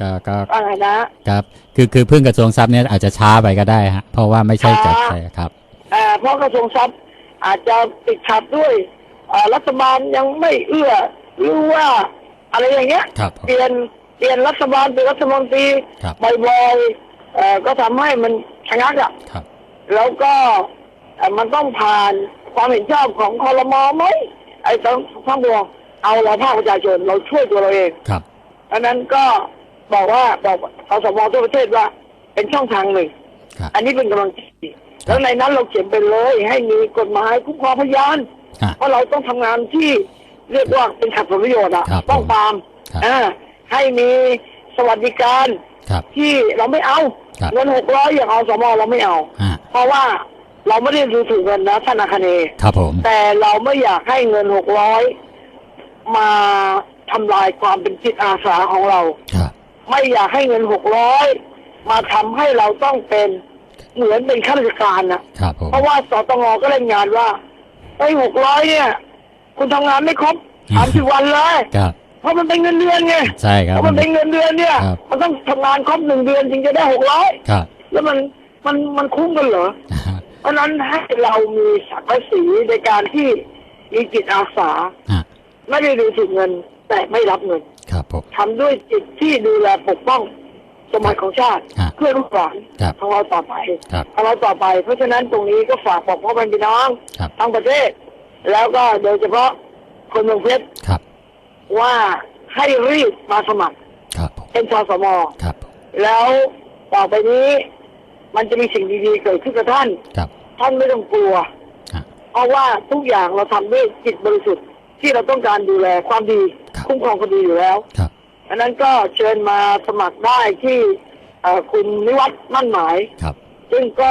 ก็ก็อะไรนะครับ คือคือพึ่งกระทรวงทรัพย์เนี่ยอาจจะช้าไปก็ได้ฮะเพราะว่าไม่ใช่จัดช้าใช่ครับเอ่อเพราะกระทรวงทรัพย์อาจจะติดขัดด้วยเอ่อรัฐบาลยังไม่เอื้อหรือว่าอะไรอย่างเงี้ยครับผม เปลี่ยนเปลี่ยนรัฐบาลเป็นรัฐมนตรีครับ บ่อยๆเอ่อก็ทำให้มันชะงักอะ ครับ แล้วก็เอ่อมันต้องผ่านความเห็นชอบของคอรมอไหมไอ้ทั้งทั้งปวงเอาเราภาคประชาชนเราช่วยตัวเราเองครับอันนั้นก็ บอกว่าบอกอสมทั่วประเทศว่า เป็นช่องทางหนึ่ง ครับอันนี้เป็นกำลังใจแล้วในนั้นเราเขียนไปเลย ให้มีกฎหมายคุ้มครองพยาน อะ เพราะเราต้องทำงานที่เรียกว่าเป็นขัดผลประโยชน์อะครับต้องตามครับ อ่าให้มีสวัสดิการครับ ที่เราไม่เอาครับ เงินหกร้อยอย่างอสมเราไม่เอา อ่าเพราะว่าเราไม่ได้ดูถูกเงินนะท่านอาคเนย์ครับผม แต่เราไม่อยากให้เงินหกร้อยมาทำลายความเป็นจิตอาสาของเรา ครับ ไม่อยากให้เงินหกร้อยมาทำให้เราต้องเป็นเหมือนเป็นข้าราชการนะครับผมเพราะว่าสตงก็รายงานว่าไอ้หกร้อยเนี่ย คุณทำงานไม่ครบสามสิบวันเลยครับเพราะมันเป็นเงินเดือนไงใช่ครับเพราะมันเป็นเงินเดือนเนี่ยครับมันต้องทำงานครบหนึ่งเดือนจึงจะได้หกร้อยครับแล้วมันมันมันคุ้มกันเหรอเพราะฉะนั้นให้เรามีศักดิ์ศรีในการที่มีจิตอาสาอะไม่ได้ดูถูกเงิน แต่ไม่รับเงินครับผมทำด้วยจิตที่ดูแลปกป้องสมบัติของชาติครับเพื่อลูกหลานครับของเราต่อไปครับของเราต่อไป เพราะฉะนั้นตรงนี้ก็ฝากบอกพ่อแม่พี่น้องครับทั้งประเทศ แล้วก็โดยเฉพาะคนเมืองเพชรครับว่าให้รีบมาสมัครครับผมเป็นชสมครับผมแล้วต่อไปนี้ มันจะมีสิ่งดีๆเกิดขึ้นกับท่านครับท่านไม่ต้องกลัวอะเพราะว่าทุกอย่างเราทำด้วยจิตบริสุทธิ์ที่เราต้องการดูแลความดี ครับคุ้มครองคนดีอยู่แล้วครับอันนั้นก็เชิญมาสมัครได้ที่เอ่อคุณนิวัฒน์มั่นหมายครับ ซึ่งก็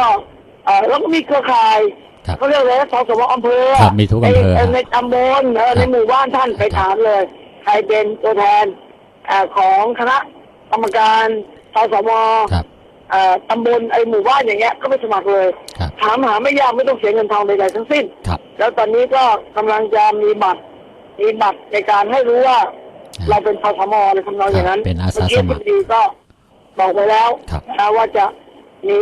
เอ่อแล้วก็มีเครือข่ายครับเขาเรียกอะไรนะสสมอำเภอครับมีทุกอำเภอในในตำบลเออในหมู่บ้านท่านไปถามเลย ใครเป็นตัวแทนเออของคณะกรรมการสสมครับเอ่อตำบลไอหมู่บ้านอย่างเงี้ยก็ไปสมัครเลยครับถามหาไม่ยากไม่ต้องเสียเงินทองใดๆทั้งสิ้นครับแล้วตอนนี้ก็กำลังจะมีบัตร มีบัตรในการให้รู้ว่า เราเป็นพสมอะไรทำนองอย่างนั้นเป็นอาสาเมื่อกี้สมัครพอดีก็บอกไปแล้วครับนะว่าจะมี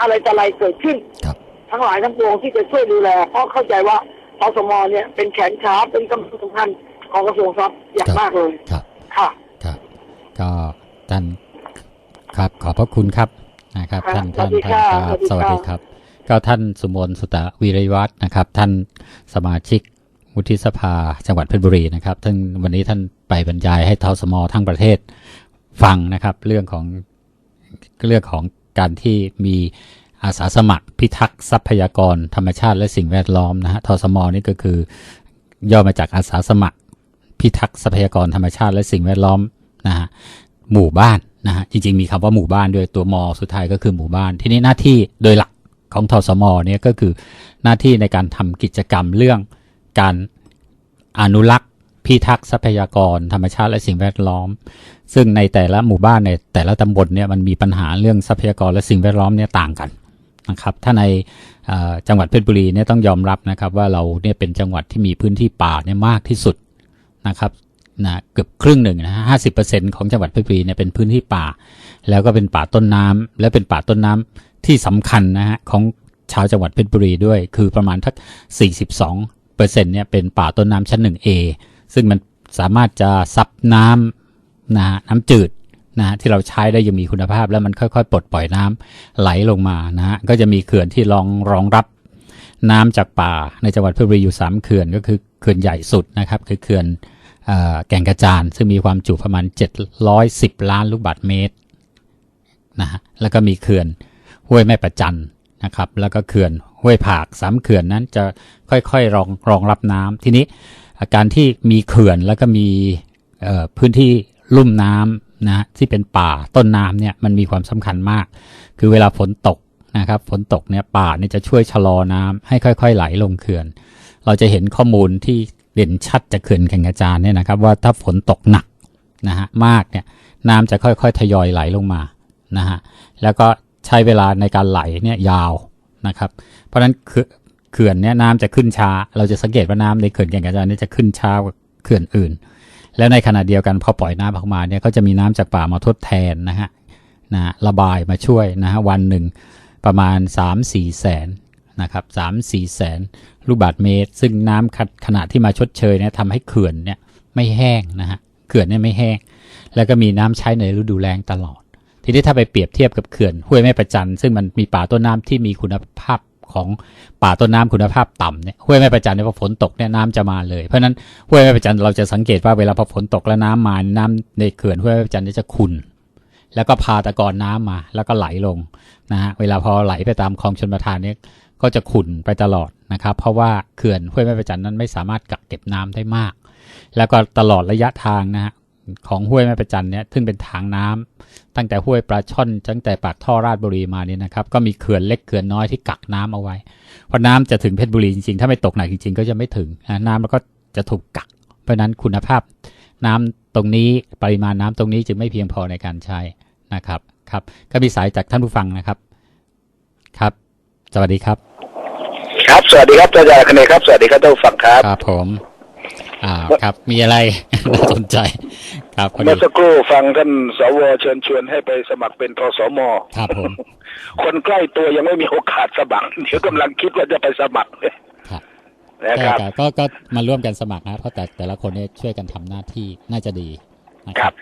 อะไรต่ออะไรเกิดขึ้นครับทั้งหลายทั้งปวงที่จะช่วยดูแล เพราะเข้าใจว่าพสมเนี่ยเป็นแขนขาเป็นกำลังสำคัญของกระทรวงทรัพย์อย่างมากเลยครับค่ะครับก็ท่านครับขอบพระคุณครับนะครับครับท่านท่านสวัสดีท่านค่ะครับสสวัวัสสดีดีค่ะครับ ก็ท่านสุมนสุตะวีริวัฒน์นะครับ ท่านสมาชิก วุฒิสภาจังหวัดเพชรบุรีนะครับท่านวันนี้ท่านไปบรรยายให้ทสมทั้งประเทศฟังนะครับ เรื่องของเรื่องของการที่มีอาสาสมัครพิทักษ์ทรัพยากรธรรมชาติและสิ่งแวดล้อมนะฮะทสมนี่ก็คือย่อมาจากอาสาสมัคร พิทักษ์ทรัพยากรธรรมชาติและสิ่งแวดล้อมนะฮะหมู่บ้านนะฮะจริงๆมีคำว่าหมู่บ้านด้วยตัวมอสุดท้ายก็คือหมู่บ้าน ที่นี้หน้าที่โดยหลักของทสมเนี่ยก็คือหน้าที่ในการทำกิจกรรมเรื่อง การอนุรักษ์พิทักษ์ทรัพยากร ธรรมชาติและสิ่งแวดล้อม ซึ่งในแต่ละหมู่บ้านในแต่ละตำบลเนี่ยมันมีปัญหาเรื่องทรัพยากรและสิ่งแวดล้อมเนี่ยต่างกันนะครับถ้าในจังหวัดเพชรบุรีเนี่ยต้องยอมรับนะครับว่าเราเนี่ยเป็นจังหวัดที่มีพื้นที่ป่าเนี่ยมากที่สุดนะครับนะเกือบครึ่งหนึ่งนะห้าสิบเปอร์เซ็นของจังหวัดเพชรบุรีเนี่ยเป็นพื้นที่ป่า แล้วก็เป็นป่าต้นน้ำและเป็นป่าต้นน้ำที่สำคัญนะฮะของชาวจังหวัดเพชรบุรีด้วย คือประมาณทักสี่สิบสอง เปอร์เซ็นเนี่ยเป็นป่าต้นน้ำชั้นหนึ่ง A ซึ่งมันสามารถจะซับน้ำนะฮะน้ำจืดนะฮะที่เราใช้ได้ยังมีคุณภาพแล้วมันค่อยๆ ปลดปล่อยน้ำไหลลงมานะฮะก็จะมีเขื่อนที่รองรองรับน้ำจากป่าในจังหวัดเพชรบุรีอยู่ 3 เขื่อนก็คือเขื่อนใหญ่สุดนะครับคือเขื่อนออแก่งกระจาน ซึ่งมีความจุประมาณ 710 ล้านลูกบาศก์เมตรนะฮะแล้วก็มีเขื่อนห้วยแม่ประจันนะครับ แล้วก็เขื่อน ห้วยผากสามเขื่อนนั้นจะค่อยๆรองรองรับน้ำทีนี้อาการที่มีเขื่อนแล้วก็มีพื้นที่ลุ่มน้ำนะที่เป็นป่าต้นน้ำเนี่ยมันมีความสำคัญมาก คือเวลาฝนตกนะครับฝนตกเนี่ยป่าเนี่ยจะช่วยชะลอน้ำให้ค่อย ๆ ไหลลงเขื่อน เราจะเห็นข้อมูลที่เด่นชัดจากเขื่อนแก่งกระจานเนี่ยนะครับ ว่าถ้าฝนตกหนักนะฮะมากเนี่ยน้ำจะค่อยๆทยอยไหลลงมานะฮะแล้วก็ใช้เวลาในการไหลเนี่ยยาว นะครับ เพราะฉะนั้นเขื่อนเนี่ยน้ำจะขึ้นช้า เราจะสังเกตว่าน้ำในเขื่อนแก่งกระจานนี่จะขึ้นช้ากว่าเขื่อนอื่น แล้วในขณะเดียวกันพอปล่อยน้ำออกมาเนี่ยก็จะมีน้ำจากป่ามาทดแทนนะฮะนะระบายมาช่วยนะฮะวันหนึ่งประมาณ 3-4 แสนนะครับ3-4แสนลูกบาศก์เมตร ซึ่งน้ำขขณะที่มาชดเชยเนี่ยทำให้เขื่อนเนี่ยไม่แห้งนะฮะเขื่อนเนี่ยไม่แห้ง แล้วก็มีน้ำใช้ในฤดูแล้งตลอด ทีนี้ถ้าไปเปรียบเทียบกับเขื่อนห้วยแม่ประจันซึ่งมันมีป่าต้นน้ำที่มีคุณภาพของป่าต้นน้ำคุณภาพต่ำเนี่ยห้วยแม่ประจันเนี่ยพอฝนตกเนี่ยน้ำจะมาเลยเพราะฉะนั้นห้วยแม่ประจันเราจะสังเกตว่าเวลาพอฝนตกแล้วน้ำมาน้ำในเขื่อนห้วยแม่ประจันเนี่ยจะขุ่นแล้วก็พาตะกอนน้ำมา แล้วก็ไหลลงนะฮะเวลาพอไหลไปตามคลองชนประทานเนี่ยก็จะขุ่นไปตลอดนะครับ เพราะว่าเขื่อนห้วยแม่ประจันนั้นไม่สามารถกักเก็บน้ำได้มาก แล้วก็ตลอดระยะทางนะฮะ ของห้วยแม่ประจันเนี่ยซึ่งเป็นทางน้ำตั้งแต่ห้วยปลาช่อนตั้งแต่ปากท่อราชบุรีมาเนี่ยนะครับ ก็มีเขื่อนเล็กเขื่อนน้อยที่กักน้ำเอาไว้พอน้ำจะถึงเพชรบุรีจริงๆ ถ้าไม่ตกหนักจริงๆ ก็จะไม่ถึงนะน้ำมันก็จะถูกกัก เพราะฉะนั้นคุณภาพ น้ำตรงนี้ปริมาณน้ำตรงนี้จึงไม่เพียงพอในการใช้นะครับครับ ก็มีสายจากท่านผู้ฟังนะครับครับ สวัสดีครับ ครับ สวัสดีครับอาจารย์คเนครับ สวัสดีครับท่านผู้ฟังครับครับผม อ่าครับ มีอะไรน่าสนใจ ครับพอดีเมื่อสักครู่ฟังท่านสวเชิญชวนให้ไปสมัครเป็นทสมครับผมคนใกล้ตัวยังไม่มีโอกาสสมัครเดี๋ยวกำลังคิดว่าจะไปสมัครครับนะครับใช่ก็ก็มาร่วมกันสมัครนะเพราะแต่แต่ละคนเนี่ยช่วยกันทำหน้าที่น่าจะดีนะคครัรับบ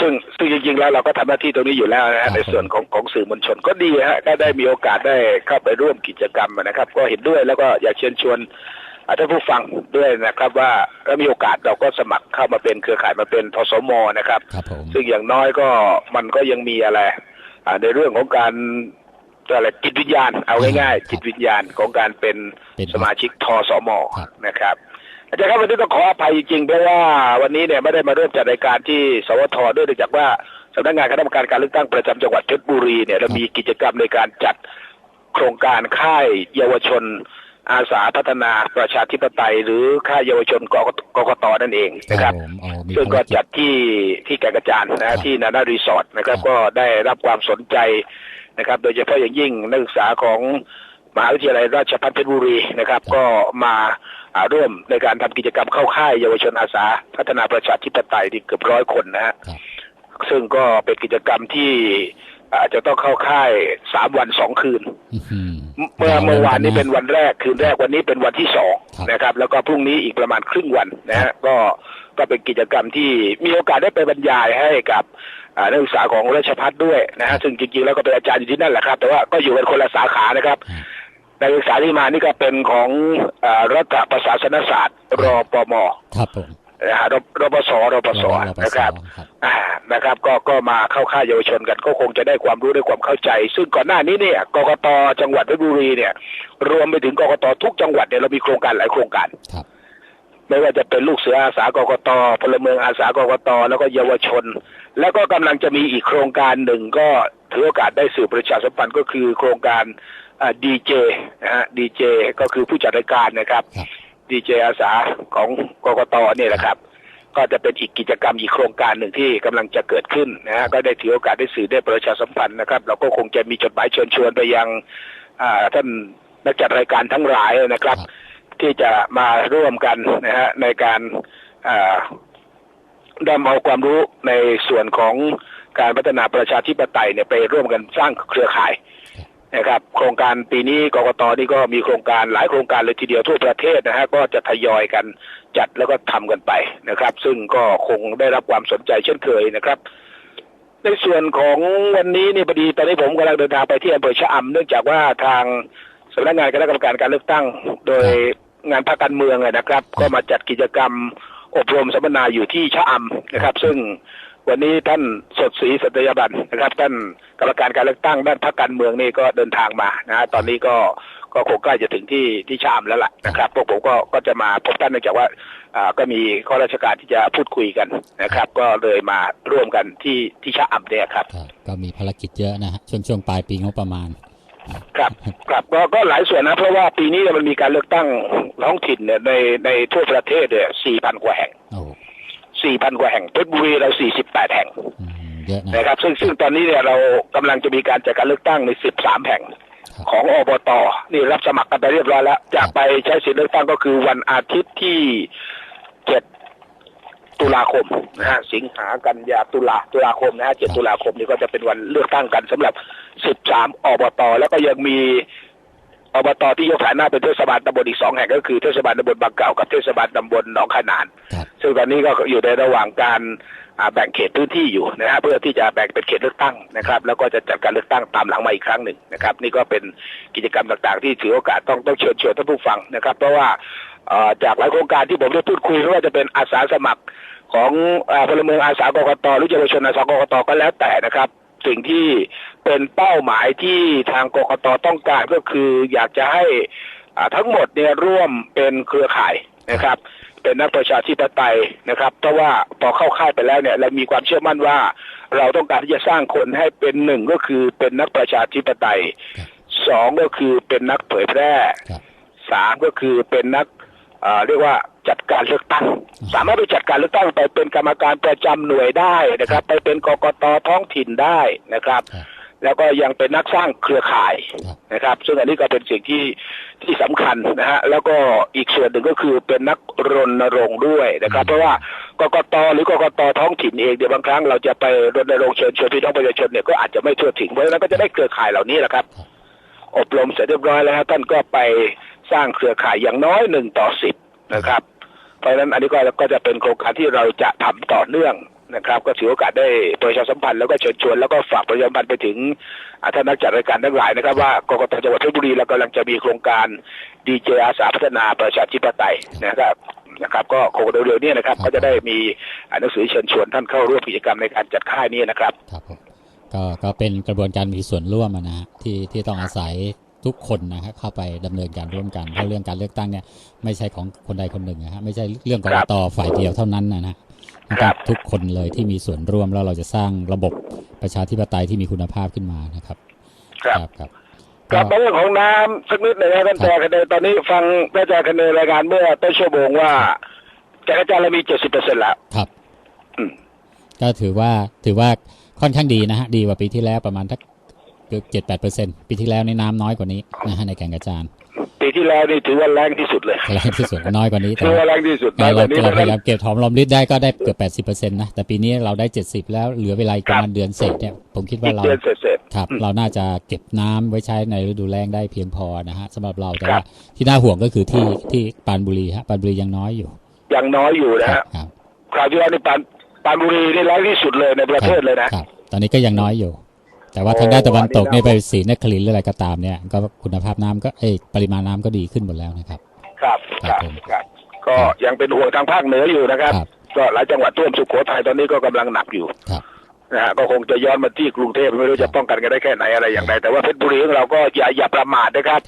ซึ่งซึ่งจริงๆแล้วเราก็ทำหน้าที่ตรงนี้อยู่แล้วนะครัฮะบในส่วนของของสื่อมวลชนก็ดีฮะก็ได้มีโอกาสได้เข้าไปร่วมกิจกรรมนะครับ ก็เห็นด้วยแล้วก็อยากเชิญชวนอ่า ท่านผู้ฟังด้วยนะครับว่าถ้ามีโอกาสเราก็สมัครเข้ามาเป็นเครือข่ายมาเป็นทสมนะครับครับผมซึ่งอย่างน้อยก็มันก็ยังมีอะไรอ่าในเรื่องของการอะไรจิตวิญญาณเอาง่ายๆจิตวิญญาณของการเป็นเป็นสมาชิกทสมครับนะครับอาจารย์ครับวันนี้ต้องขออภัยจริงๆเพราะว่าวันนี้เนี่ยไม่ได้มาเริ่มจัดรายการที่สวทด้วยเนื่องจากว่าสำนักงานคณะกรรมการการเลือกตั้งประจำจังหวัดเพชรบุรีเนี่ยเรามีกิจกรรมในการจัดโครงการค่ายเยาวชน อาสาพัฒนาประชาธิปไตย หรือค่ายเยาวชนกกกกตนั่นเองนะครับผมอ๋อมีซึ่งภาก็รกิจจัดที่ที่แก่งกระจานครันะบที่นานารีสอร์ทนะครับครับก็ได้รับความสนใจนะครับ โดยเฉพาะอย่างยิ่งนักศึกษาของมหาวิทยาลัยราชภัฏเพชรบุรีนะครับ ก็มาอ่าร่วมในการทำกิจกรรมเข้าค่ายเยาวชนอาสา พัฒนาประชาธิปไตยที่เกือบร้อยคนนะฮะครับซึ่งก็เป็นกิจกรรมที่ อาจจะต้องเข้าค่ายสามวันสองคืนอื้อหือเมื่อเมื่อวานนี้ยเป็นวันแรกคืนแรกวันนี้เป็นวันที่สองครับนะครับ แล้วก็พรุ่งนี้อีกประมาณครึ่งวันนะครัฮะบก็ก็เป็นกิจกรรมที่มีโอกาสได้ไปบรรยายให้กับอ่านักศึกษาของราชพัฒด้วยนะฮะซึ่งจริงๆแล้วก็เป็นอาจารย์อยู่ที่นั่นแหละครับ แต่ว่าก็อยู่กันคนละสาขานะครับอ่านักศึกษาที่มานี่ก็เป็นของอ่ารัฐประศาสนศาสตร์รปมครับผม นะฮะรรปศรปศรปศนะครับครับอ่านะครับ ก็ก็มาเข้าค่ายเยาวชนกันก็คงจะได้ความรู้ได้ความเข้าใจ ซึ่งก่อนหน้านี้เนี่ยกกตจังหวัดเพชรบุรีเนี่ย รวมไปถึงกกตทุกจังหวัดเนี่ยเรามีโครงการหลายโครงการครับไม่ว่าจะเป็นลูกเสืออาสากกตพลเมืองอาสากกตแล้วก็เยาวชน แล้วก็กำลังจะมีอีกโครงการหนึ่งก็ถือโอกาสได้สื่อประชาสัมพันธ์ก็คือโครงการดีเจนะฮะดีเจก็คือผู้จัดรายการนะครับครับ ดีเจอาสาของกกตเนี่ยแหละครับ ก็จะเป็นอีกกิจกรรมอีกโครงการหนึ่งที่กำลังจะเกิดขึ้นนะฮะก็ได้ถือโอกาสได้สื่อได้ประชาสัมพันธ์นะครับ เราก็คงจะมีจดหมายเชิญชวนไปยังอ่าท่านนักจัดรายการทั้งหลายนะครับครับที่จะมาร่วมกันนะฮะในการอ่านำเอาความรู้ในส่วนของการพัฒนาประชาธิปไตยเนี่ยไปร่วมกันสร้างเครือข่าย นะครับโครงการปีนี้กกตนี่ก็มีโครงการหลายโครงการเลยทีเดียวทั่วประเทศนะฮะก็จะทยอยกันจัดแล้วก็ทำกันไปนะครับ ซึ่งก็คงได้รับความสนใจเช่นเคยนะครับ ในส่วนของวันนี้นี่พอดีตอนนี้ผมกำลังเดินทางไปที่อำเภอชะอำเนื่องจากว่าทางสำนักงานคณะกรรมการการเลือกตั้ง โดยงานภาคการเมืองอะนะครับ ก็มาจัดกิจกรรมอบรมสัมมนาอยู่ที่ชะอำนะครับ ซึ่ง วันนี้ท่านสดศรีสัตยาบันนะครับ ท่านกรรมการการเลือกตั้งด้านพรรคการเมืองนี่ก็เดินทางมานะฮะตอนนี้ก็ก็คงใกล้จะถึงที่ที่ชะอำแล้วล่ะนะครับพวกผมก็ก็จะมาพบท่านเนื่องจากว่าอ่าก็มีข้อราชการที่จะพูดคุยกันนะครับ ก็เลยมาร่วมกันที่ที่ชะอำเนี่ยครับครับ ก็มีภารกิจเยอะนะฮะช่วงช่วงปลายปีงบประมาณครับครับก็ก็หลายส่วนนะ เพราะว่าปีนี้เนี่ยมันมีการเลือกตั้งท้องถิ่นเนี่ยในในทั่วประเทศเนี่ยสี่พันกว่าแห่ง โอ้สี่พันกว่าแห่งเพชรบุรีเราสี่สิบแปดแห่งอืมเยอะนะนะครับ ซึ่งซึ่งตอนนี้เนี่ยเรากำลังจะมีการจัดการเลือกตั้งในสิบสามแห่งครับของอบตนี่รับสมัครกันไปเรียบร้อยแล้ว จะไปใช้สิทธิเลือกตั้งก็คือวันอาทิตย์ที่เจ็ดตุลาคมนะฮะสิงหากันยาตุลาตุลาคมนะฮะเจ็ดตุลาคมนี้ก็จะเป็นวันเลือกตั้งกันสำหรับ 13 อบต แล้วก็ยังมี อบตที่ยกฐานะเป็นเทศบาลตำบลอีกสองแห่งก็คือเทศบาลตำบลบางเก่ากับเทศบาลตำบลหนองขนานครับซึ่งตอนนี้ก็อยู่ในระหว่างการอ่าแบ่งเขตพื้นที่อยู่นะฮะเพื่อที่จะแบ่งเป็นเขตเลือกตั้งนะครับ แล้วก็จะจัดการเลือกตั้งตามหลังมาอีกครั้งหนึ่งนะครับ นี่ก็เป็นกิจกรรมต่างๆ ที่ถือโอกาสต้องต้องเชิญชวนท่านผู้ฟังนะครับ เพราะว่าเอ่อจากหลายโครงการที่ผมได้พูดคุยไม่ว่าจะเป็นอาสาสมัครของอ่าพลเมืองอาสากกตหรือเยาวชนอาสากกตก็แล้วแต่นะครับ สิ่งที่ เป็นเป้าหมายที่ทางกกตต้องการก็คืออยากจะให้อ่าทั้งหมดเนี่ยร่วมเป็นเครือข่ายนะครับ เป็นนักประชาธิปไตยนะครับ เพราะว่าพอเข้าค่ายไปแล้วเนี่ยเรามีความเชื่อมั่นว่า เราต้องการที่จะสร้างคนให้เป็นหนึ่งก็คือเป็นนักประชาธิปไตยครับสองก็คือเป็นนักเผยแพร่ครับสามก็คือเป็นนักเอ่อเรียกว่าจัดการเลือกตั้ง สามารถไปจัดการเลือกตั้งไปเป็นกรรมการประจำหน่วยได้นะครับ ไปเป็นกกตท้องถิ่นได้นะครับครับ แล้วก็ยังเป็นนักสร้างเครือข่ายครับนะครับ ซึ่งอันนี้ก็เป็นสิ่งที่ที่สำคัญนะฮะแล้วก็อีกส่วนหนึ่งก็คือเป็นนักรณรงค์ด้วยนะครับ เพราะว่ากกตหรือกกตท้องถิ่นเองเดี๋ยวบางครั้งเราจะไปรณรงค์เชิญชวนพี่น้องประชาชนเนี่ยก็อาจจะไม่ทั่วถึงเพราะฉะนั้นก็จะได้เครือข่ายเหล่านี้แหละครับ อบรมเสร็จเรียบร้อยแล้วท่านก็ไปสร้างเครือข่ายอย่างน้อยหนึ่งต่อสิบนะครับ เพราะฉะนั้นอันนี้ก็ก็จะเป็นโครงการที่เราจะทำต่อเนื่อง นะครับ ก็ถือโอกาสได้ประชาสัมพันธ์แล้วก็เชิญชวนแล้วก็ฝากประชาสัมพันธ์ไปถึงอ่าท่านนักจัดรายการทั้งหลายนะครับ ว่ากกตจังหวัดเพชรบุรีเรากำลังจะมีโครงการดีเจอาสาพัฒนาประชาธิปไตยนะครับนะครับก็คงเร็วๆนี้นะครับครับก็จะได้มีอ่าหนังสือเชิญชวนท่านเข้าร่วมกิจกรรมในการจัดค่ายนี้นะครับครับผมก็ก็เป็นกระบวนการมีส่วนร่วมอะนะฮะที่ที่ต้องอาศัยทุกคนนะฮะเข้าไปดำเนินการร่วมกันเพราะเรื่องการเลือกตั้งเนี่ยไม่ใช่ของคนใดคนหนึ่งนะฮะไม่ใช่เรื่องกครรักบตฝ่ายเดียวเท่านั้นนะนะ นะคครัรับบทุกคนเลยที่มีส่วนร่วมแล้วเราจะสร้างระบบประชาธิปไตยที่มีคุณภาพขึ้นมานะครับ ครับครับกลับมาเรื่องของน้ำสักนิดหนึ่งนะท่านแต่คะแนนตอนนี้ฟังพระอาจารย์คะแนนรายงานเมื่อต้นชั่วโมงว่าแกอาจารย์เรามีเจ็ดสิบเปอร์เซ็นต์แล้วครับอืมก็ถือว่าถือว่าค่อนข้างดีนะฮะดีกว่าปีที่แล้วประมาณทักเกือบเจ็ดแปดเปอร์เซ็นปีที่แล้วในน้ำน้อยกว่านี้นะฮะในแก่งกระจาน ปีที่แล้วนี่ถือว่าแรงที่สุดเลยแรงที่สุดก็น้อยกว่านี้แต่ถือว่าว่าแรงที่สุดเออน้อยกเราว่านี้เราพยายามเพราะฉะนั้นเก็บหอมรอมริบได้ก็ได้เกือบแปดสิบเปอร์เซ็นต์นะแต่ปีนี้เราได้เจ็ดสิบแล้วเหลือเวลาอีกประมาณเดือนเศษเนี่ยผมคิดอีว่ากเราเดือนเสร็จครับอืมเราน่าจะเก็บน้ำไว้ใช้ในฤดูแล้งได้เพียงพอนะฮะสำหรับเราแต่ครัว่าบที่น่าห่วงก็คือที่ที่ปรานบุรีฮะปรานบุรียังน้อยอยู่ๆยังน้อยอยู่นะครัฮะบครับคราวที่แล้วนี่ปานปานบุรีนี่แรงที่สุดเลยในประเทศเลยนะครับตอนนี้ก็ยังน้อยอยู่ แต่ว่าโอ้ทางด้านตะวันตกอันนี้เนี่ยไปน่าสีนครินทร์หรืออะไรก็ตามเนี่ย ก็คุณภาพน้ำก็เอ้ยปริมาณน้ำก็ดีขึ้นหมดแล้วนะครับ ครับคครัรับบผมครับ ก็ยังเป็นห่วงทางภาคเหนืออยู่นะครับครับก็หลายจังหวัดท่วมสุโขทัยตอนนี้ก็กำลังหนักอยู่ครับนะฮะก็คงจะย้อนมาที่กรุงเทพไม่รู้จะป้องกันกันได้แค่ไหนอะไรอย่างไรแต่ว่าเพชรบุรีของเราก็อย่าอย่าประมาทนะครับ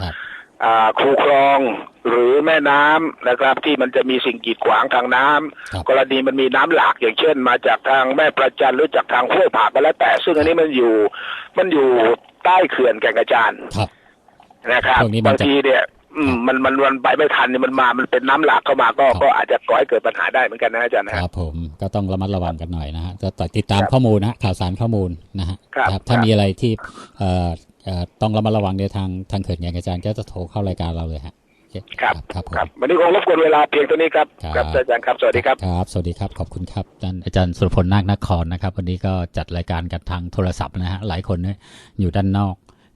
ครับอ่าคูคลองหรือแม่น้ำนะครับ ที่มันจะมีสิ่งกีดขวางทางน้ำครับกรณีมันมีน้ำหลากอย่างเช่น มาจากทางแม่ประจันหรือจากทางห้วยผากก็แล้วแต่ ซึ่งอันนี้มันอยู่มันอยู่ใต้เขื่อนแก่งกระจานครับนะครับพวกนี้มันบางจะทีเนี่ยอืมมันมันมันไปไม่ทันเนี่ยมันมา มันเป็นน้ำหลากเข้ามาก็ครับก็อาจจะก่อให้เกิดปัญหาได้เหมือนกันนะอาจารย์นะคฮะรับผมก็ต้องระมัดระวังกันหน่อยนะฮะจะติดตามครับข้อมูลนะฮะข่าวสารข้อมูลนะฮะครับถ้าครับมีอะไรที่เอ่อเอ่อ ต้องระมัดระวังในทางทางเขื่อนแก่งกระจานก็จะโทรเข้ารายการเราเลยฮะครับครับผมครับวันนี้คงรบกวนเวลาเพียงเท่านี้ครับครับครับอาจารย์ครับสวัสดีครับครับ สวัสดีครับขอบคุณครับอาจารย์อาจารย์สุรพลนาคนครนะครับ วันนี้ก็จัดรายการกันทางโทรศัพท์นะฮะหลายคนเนี่ยอยู่ด้านนอก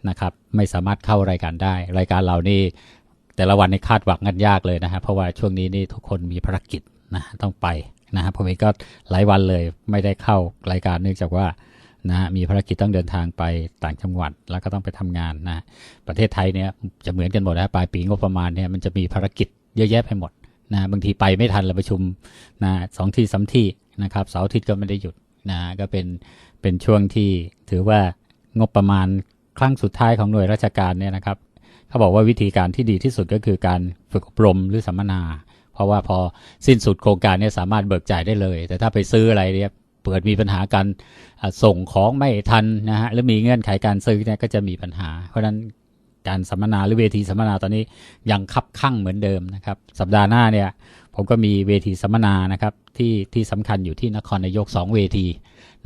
นะครับ ไม่สามารถเข้ารายการได้ รายการเรานี่แต่ละวันนี่คาดหวังกันยากเลยนะฮะเพราะว่าช่วงนี้นี่ทุกคนมีภารกิจนะฮะต้องไปนะฮะผมเองก็หลายวันเลยไม่ได้เข้ารายการเนื่องจากว่า นะฮะมีภารกิจต้องเดินทางไปต่างจังหวัดแล้วก็ต้องไปทำงานนะประเทศไทยเนี่ยจะเหมือนกันหมดนะฮะปลายปีงบประมาณเนี่ยมันจะมีภารกิจเยอะแยะไปหมดนะบางทีไปไม่ทันเราประชุมนะสองที่สามที่นะครับเสาร์อาทิตย์ก็ไม่ได้หยุดนะก็เป็นเป็นช่วงที่ถือว่างบประมาณครั้งสุดท้ายของหน่วยราชการเนี่ยนะครับเขาบอกว่าวิธีการที่ดีที่สุดก็คือการฝึกอบรมหรือสัมมนา เพราะว่าพอสิ้นสุดโครงการเนี่ยสามารถเบิกจ่ายได้เลย แต่ถ้าไปซื้ออะไรเนี่ย เปิดมีปัญหาการส่งของไม่ทันนะฮะหรือมีเงื่อนไขการซื้อเนี่ยก็จะมีปัญหา เพราะฉะนั้นการสัมมนาหรือเวทีสัมมนาตอนนี้ยังคับคั่งเหมือนเดิมนะครับ สัปดาห์หน้าเนี่ยผมก็มีเวทีสัมมนานะครับที่ที่สำคัญอยู่ที่นครนายกสองเวที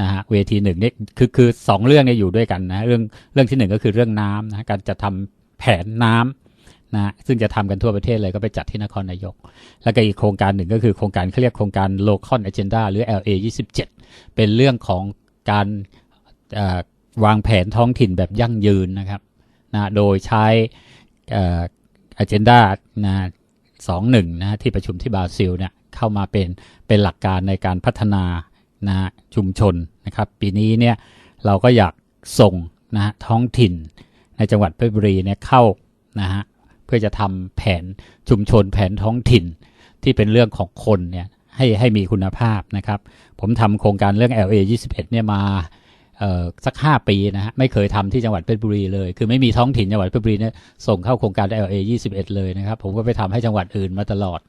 นะฮะเวทีหนึ่งเนี่ยคือคือสองเรื่องเนี่ยอยู่ด้วยกันนะเรื่องเรื่องที่หนึ่งก็คือเรื่องน้ำนะการจะทำแผนน้นะซึ่งจะทำกันทั่วประเทศเลยก็ไปจัดที่นครนายก แล้วก็อีกโครงการหนึ่งก็คือโครงการเขาเรียกโครงการ Local Agenda หรือ LA 27 เป็นเรื่องของการวางแผนท้องถิ่นแบบยั่งยืนนะครับนะโดยใช้อ่อ agenda นะสองหนึ่งนะที่ประชุมที่บราซิลเนี่ยเข้ามาเป็นเป็นหลักการในการพัฒนานะชุมชนนะครับ ปีนี้เนี่ยเราก็อยากส่งนะท้องถิ่นในจังหวัดเพชรบุรีเนี่ยเข้านะฮะเพื่อจะทำแผนชุมชนแผนท้องถิ่นที่เป็นเรื่องของคนเนี่ย ให้ให้มีคุณภาพนะครับ ผมทำโครงการเรื่อง LA 21เนี่ยมาเอ่อสัก 5 ปีนะฮะไม่เคยทำที่จังหวัดเพชรบุรีเลย คือไม่มีท้องถิ่นจังหวัดเพชรบุรีเนี่ยส่งเข้าโครงการ LA 21 เลยนะครับ ผมก็ไปทำให้จังหวัดอื่นมาตลอด